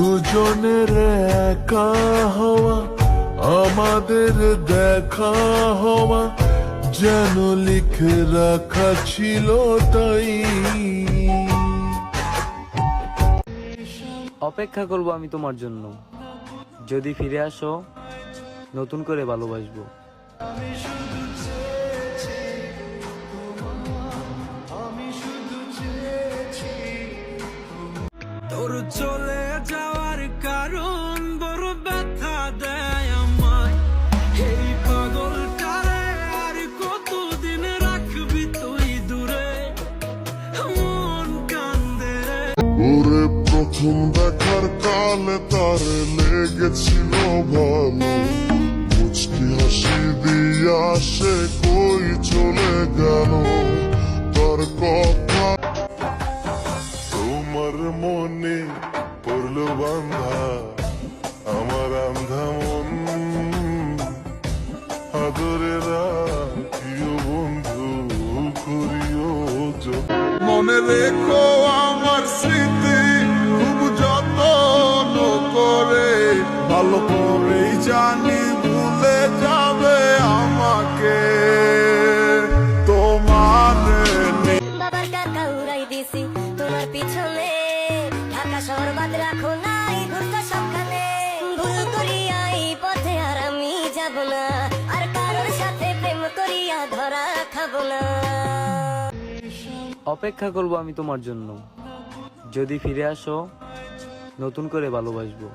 দুজনের একা হওয়া আমাদের দেখা হওয়া যেন লিখে রাখা ছিল তাই। অপেক্ষা করব আমি তোমার জন্য। যদি ফিরে আসো নতুন করে ভালোবাসবো। তোর চলে ওরে প্রথম দেখার কালে তার লেগেছিল ভালো। মুচকি হাসি দিয়া সে কই চলে গেল? তার কথা তোমার মনে পড়ল বান্ধা আমার আন্ধা মন। আদরে রাখিও বন্ধু, করিও মনে রেখো কারোর সাথে প্রেম করিয়া ধরা অপেক্ষা করব আমি তোমার জন্য। যদি ফিরে আসো, নতুন করে ভালোবাসবো।